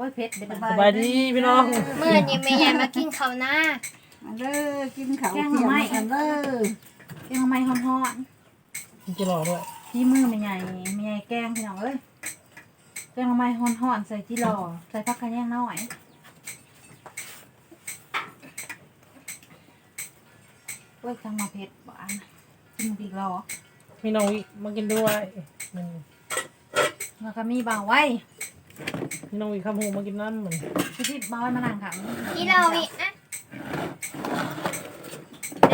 โอ้ยเพชรเป็นสบายดีพี่น้องเมื่อนี้แม่ใหญ่มากินข้าวหน้ามาเด้อกินข้าวเที่ยงกันเด้อแกงไม้ฮ้อนกินจะรอด้วยๆที่มือไม่ใหญ่ไม่ใหญ่แกงพี่น้องเอ้ยแกงไม้ฮ้อนๆใส่ที่หล่อใส่ผักกระแยงน้อยโอ้ยจังมาเพชรหวานกินดีกรอมีน้องวิมากินด้วยอืมแล้วก็มีบ่าวไว้ มีน้องวิคำหูมากินน้ำเหมือนพี่ที่บ่าวไว้มานั่งขังที่เราอีกอะ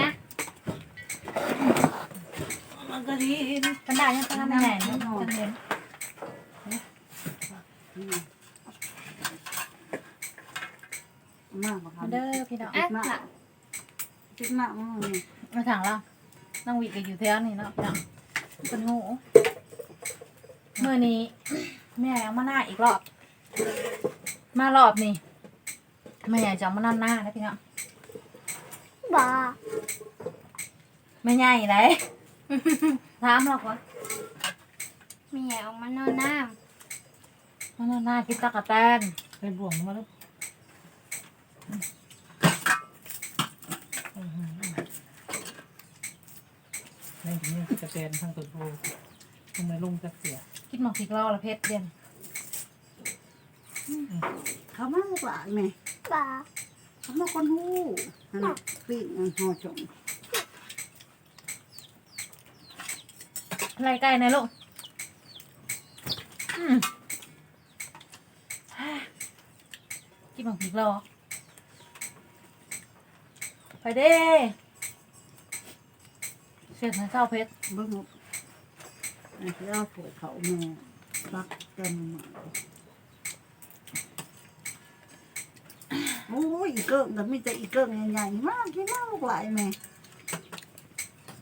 นะมันก็ดีกันได้ยังกันไม่ใหญ่เนาะกันเห็นมากบ่ครัมาบเด้อพี่น้องอะค่ะกินหนักมื้อนี้มาถังเรานั่งวีกันอยู่แถวนี้เนาะพี่น้องเป็นหูเมื่อนี้ แม่เอามาหน้าอีกรอบ มารอบนี้แม่ใหญ่จะเอามานั่นหน้านะพี่น้องบ่ไม่ใหญ่ไหนถามเราก่อนแม่ใหญ่ออกมานอนน้มานั่นหน้ากินตะกะแตนใส่บ่วงมาแล้วในที่นี้จะเป็นทางตัวโตทำไมลุงจะเสีย คิดหมอกพริกเราละเพชรเด่นเขามาลูกหลานแม่ำบ่เขามาคนฮู้นั่นน่ะปิ้งอันห่อจงไรไก่นะลูกอืมคิดหมอกพริกเราไปเด้เสร็จนะเจ้าเพชร เบิ่งอันที่ เอาปวดเขาแม่ปักเต็มหมดโอ้ยอีเกิ้งก็มีแต่อีเกิ้งใหญ่ๆมากกินมากลูกหลานแม่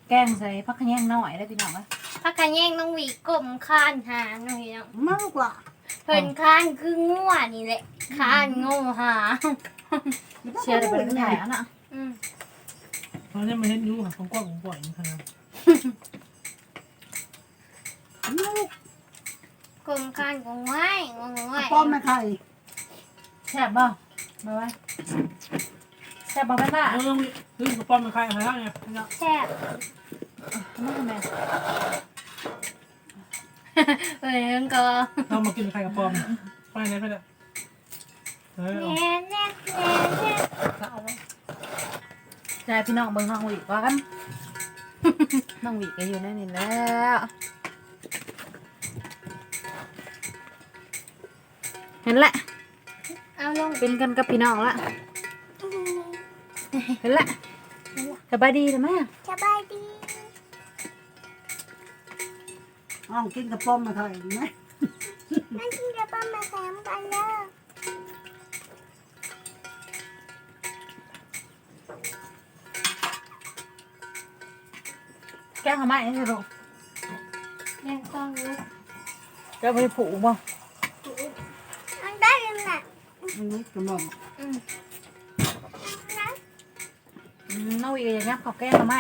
แกงใส่ผักขะแยงหน่อยได้พี่น้องไหมพักกันแย่งน้องหวีกลมข้านหาหน่อยเนาะมากลูกหลานเพิ่นข้านคือง่วนี่แหละข้านโง่หาเชียร์ได้ไปเลยถ่ายอะนะอืมเพราะนี่มันเห็นอยู่ค่ะของกว้างของปล่อยมันขนาดลู กกลมข้านก็ง่ายงงง่ายป้อมไม่ใครแซ่บบ่มาไว้แซ่บบ่แม่บ้าเออเฮ้ยกระป๋อมมันใครอะไรเนี่ยเนี่ยแซ่บไม่ทำไมเอ้ยมันก็เรามากินไข่กระป๋อมไปไหนไปไหนเฮ้ยแน่แน่แน่แน่ก็เอาไว้ใจพี่น้องเบิ่งน้องหวีก่อนน้องหวีก็อยู่ในนี่แล้ว เห็นละเอาลงเป็นกันกับพี่น้องละเห็นละสบายดีหรือไม่สบายดีอ้าวกินกระป้อมไม่ใครไหมนั่นที่จะป้ามาแซมกันเด้อแก้วทำไมนี่ลูกแม่ต้องรู้แก้วไปผูกบ่ นนี้กระหม่อมอืมนะอืมน้องหวีก็อย่างเงี้ยขอบแก้วทำไม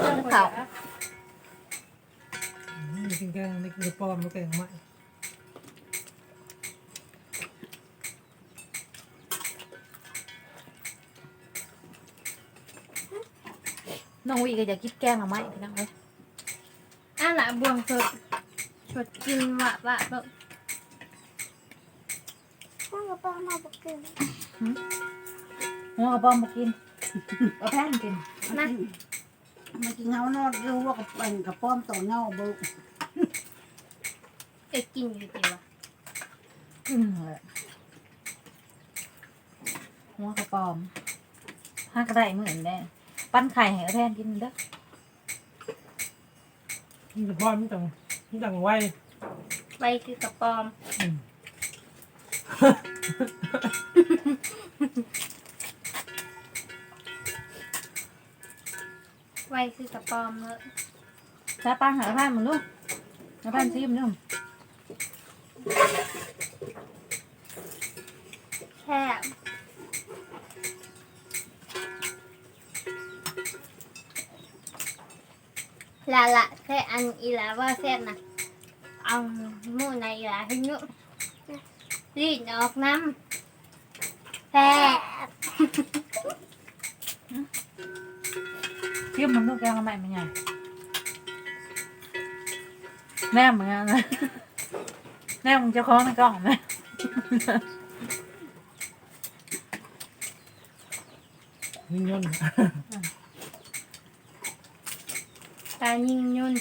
เรื่องเขานี่กินแกงนี่กินกระป๋อมแล้วแกงไม่น้องหวีก็อยากกินแกงทำไมพี่น้องเลยอันละบวงสดสดกินวะวะแบบต้อง กับป้ามาบอกกินหัวกระป๋อมมากินเอาแป้งกินมามากินเงานอนรู้ว่ากระปันกระป้อมต่อเงาบุเอ็กินอยู่ดีวะอืมเลยหัวกระป๋อมห้ากระไดเหมือนแน่ปั้นไข่ให้เอาแทนกินเด้อกินกระป๋อมมันจังมันจังไวไปคือกระปอมอืม ไปคือกระปอมเลยจ้าปังหาผ้ามันลูกหาผ้าซีมลูกแค่ละละแค่อันอีหลาว่าแซ่บนะเอาหมูในอีหลาให้นุ่ รีดออกน้ำแซ่บเทียมมันลูกแกงละไม่ไม่ใหญ่แนมเหมือนกันนะแนมมึงจะคล้องในกล่องไหมยิ่งย่นตายิงยุน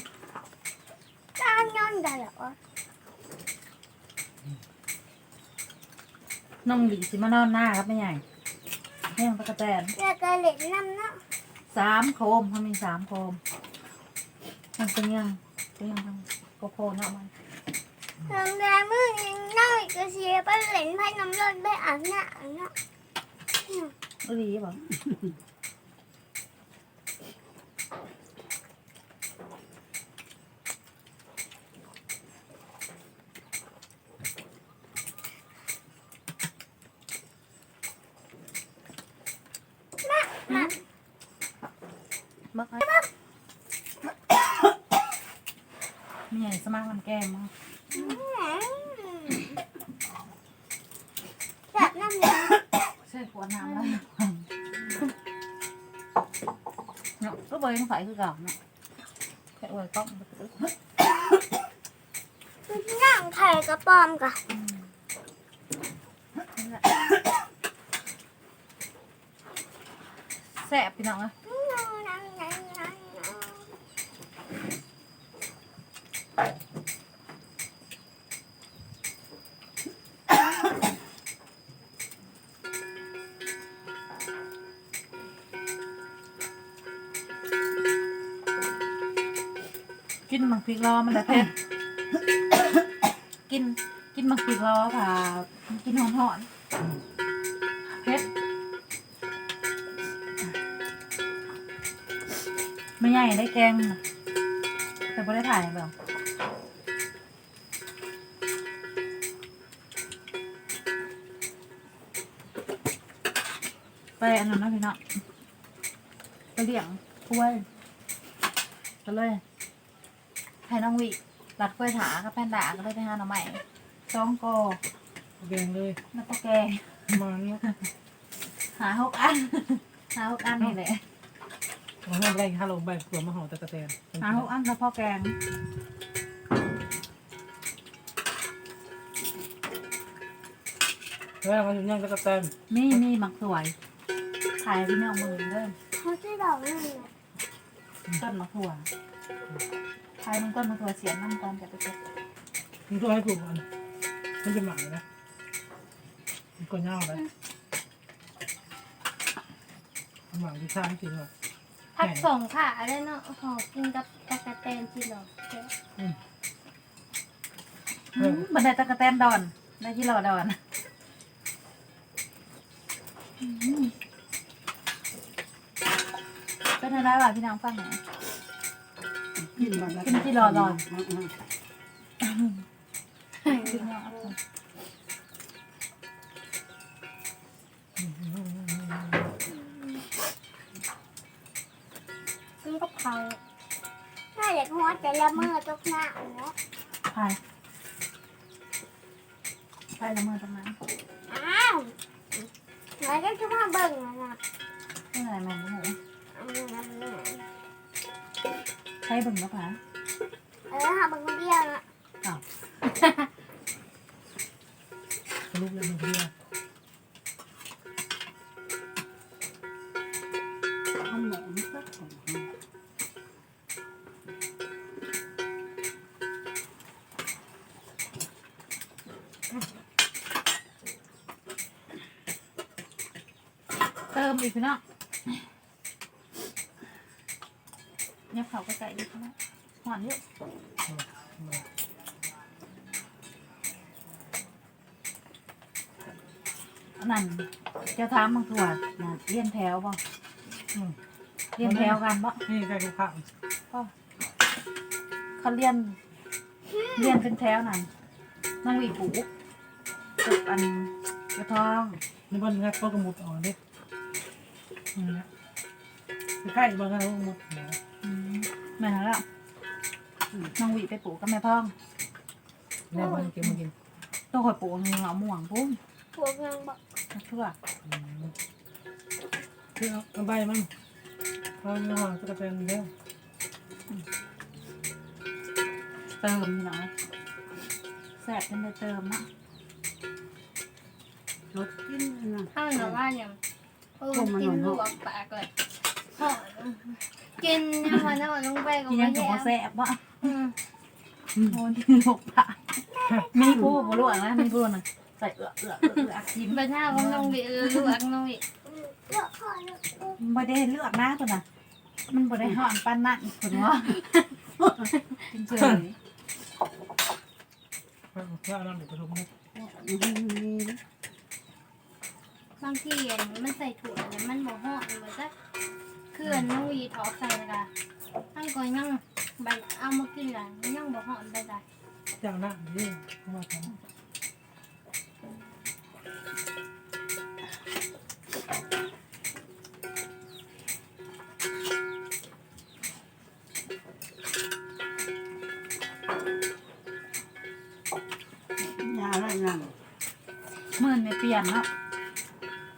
ตายุนได้เหรอ น้องหลีสิมานอนหน้าครับไม่ใหญ่แห้งตะกะแตนแล้วก็เล็ดน้ำเนาะสามโคมเขามีสามโคมมันเป็นยังเป็นยังทำโกโก้เนาะมันทางแดงมือยิงน้อยก็เสียไปเล่นไพ่น้ำร้อนไปอาบน้ำเนาะอุลีบอก มา บักไอ้ไม่ ใหญ่สมัครมันแกงมั้งแบบน้ำเลยใช่ขวดน้ำแล้วเนาะก็เบยต้องใส่คือเก่าเนาะแค่อวยกล้องนั่งไข่กระป๋อมกะแซ่บพี่น้องอะ ริกล้อมันแต่เผ็ดกินกินมังพริกล้อค่ะกินหอมหอนๆเผ็ดไม่ใหญ่ได้แกงน่ะแต่ไม่ได้ถ่ายแบบไปอันนั้นนะพี่เนาะไปเลี้ยงถ้วยก็เลย ให้น้องวิรัดกล้วยถากับแพนด้าก็เลยไปหาหน่อใหม่สองกอแดงเลยแล้วก็แกงมาเนาะหาหกอัน หาหกอันนี่แหละมาห้องไรฮัลโหลใบเผื่อมาห่อตะกะแตนหาหกอันแล้วพ่อแกงแล้วมาถึงย่างตะกะแตนมีมีหมักสวยขายพี่น้องมือเด้อเขาจะดอกนั่นเลยต้นมะถั่วขายมันต้นมะถั่วเสียนน้ำตอนจะไปเก็บมึงตัวให้ถูกมันมันจะหมักนะมันก็ย่างเลยหมักที่ข้างจริงว่ะผักส่งค่ะอะไรเนาะห่อกินกับตะกะแตนจีหรอกอืมบันไดตะกะแตนดอนได้ที่รอดอนอืมเป็นอะไรวะพี่น้องฟังหน่อย กินกินที่รอรออืมพี่น้องกินกับเขาถ้าอยากหัวแต่ละเมอตกหน้าเนาะไปไปละเมอตรงนั้นอ้าวแล้วก็จะมาเบิ่งนะไม่อะไรแม่หมูอันนี้อันนี้ ใช้เบิ่งแล้วปะเออหาเบิ่งคนเดียวนะสรุปแล้วมันเรียกขนมสักของเติมอีกพี่น้อง เนี่ยเขาไปไก่ดิพี่น้องหอนเยอะอันนั่นเจะถามบางตัวนะเลี้ยนแถวบ่เลี้ยนแถวกันบ่นี่ใกล้ทุกข้างเขาเลี้ยนเลี้ยนเป็นแถวนั่นน้องหวีปูกับอันกระทองนี่บนงัดก็กระมุดอ่อนดินี่นะใกล้บางงัดก็กระมุดนะอื มแม่แล้วน้องหวีไปปลูกกับแม่พ่องแน่บางเก็บมากินต้องคอยปลูกมีเหงาม่วงพุ่มพวกนางบอกเพื่อคือเอาเอาใบมันเอาเนื้อหอมจะเป็นเด้อเติมพี่น้อยแสบเป็นได้เติมนะรถกินนะถ้ามันแบบว่าอย่างเออกินลวกปากเลยหอม กินเนี่ยพอน้ำลงไปก็กินไม่ยังกับแย่บ่แสบวะอืมโอ้ยกินหกปะมีผู้บ่รู้นะมีผู้น่ะใส่เอือกเอือกเอือกเอือกกินไปหน้าก็น้องบีลวกน้องบีบ่ได้เลือกนะตัวน่ะ มันบ่ได้ห่อนปานนั้นคนว่ากินเฉยเอาเอาน้ำเดี๋ยวผสมนะบางทีอันมันใส่ถั่วแล้วมันบ่หอมมันจะ เคลื่อนน้องบีทอกใส่เลยค่ะตั้งก่อนยังใบเอามากินละยังบ่หอมไปได้เจ้าหน้านี่เข้ามาทำยาอะไรนั่นมื่นไม่เปลี่ยนเนาะ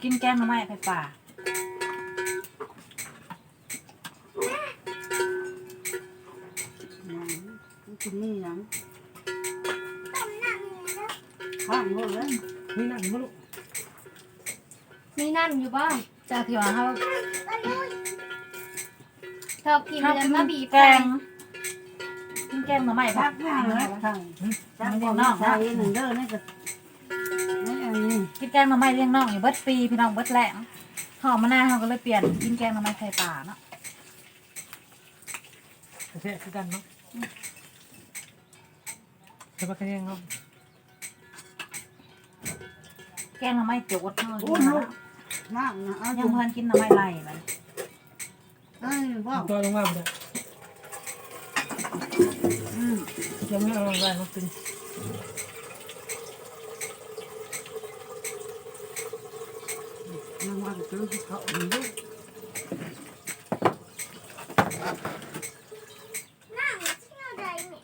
กินแกงหน่อไม้ไผ่ป่า กินนี่ยังต้มน้ำนี่นะข้างหมดเลยนี่นั่งมาลูกมีน้ำอยู่บ้างจากที่ว่าเฮาชอบกินเฮาแล้วกินมาบีบแกใส่งกินแกงหน่อไม้พัผักกหน้าเลยข้างจับของน้องใส่หนึ่งเด้อนี่ก็นี่อันนี้กินแกงหน่อไม้เลี้ยงน้องอยู่เบิดปีพี่น้องเบิดแหลงหอมมะนาวเฮาก็เลยเปลี่ยนกินแกงหน่อไม้ไผ่ป่าเนาะกระเทะคือกันเนาะ จะมากระเทียมเนาะแกงหน่อไม้โจดเฮาโอ้กินลูนะกน้ำนะเอายัจุ่งมเพิ่นกินหน่อไม้ไล่ไปเอ้ยพ่อเอาตัวลงมาเลยอืมยังไม่เอาลงได้มากินน้ำมันตื้อที่เขาดูน้ำที่เราได้เนี่ย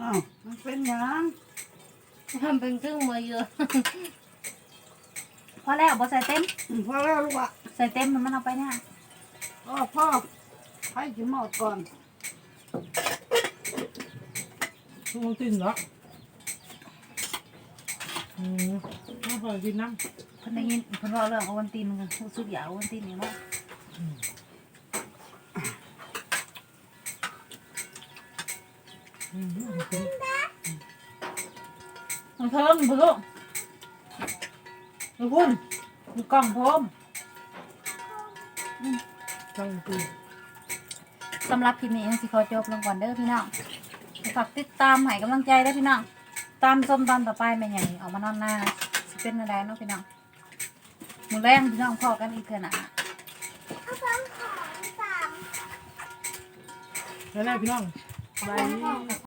อ้าวมันเป็นยัง ทำเป็นครึ่งมือเยอะ พอแล้วบ่ใส่เต็ม พอแล้วลูกอะใส่เต็มมันมันเอาไปเนี่ยพ่อพ่อให้กินหมดก่อนทุกคนกินเหรออืมไม่พอกินน้เพิ่นได้ยินเพิ่นว่าเรื่องโอวัลตินกันสุดยาโอวัลตินนี่เนาะำอืมกินมัน เพิ่งเพิ่งดูพุ่นดูกล้องพร้อมต้องกินสำหรับคลิปนี้ยังสิขอจบลงก่อนเด้อพี่น้องฝากติดตามให้กำลังใจเด้อพี่น้องตามส้มตอนต่อไปแม่ใหญ่ออกมานอนหน้าสิเป็นอะไรเนาะพี่น้องมือแรงพี่น้องพอกันอีกเถอะนะเอาสองของสามแล้วแรกพี่น้อง สองของ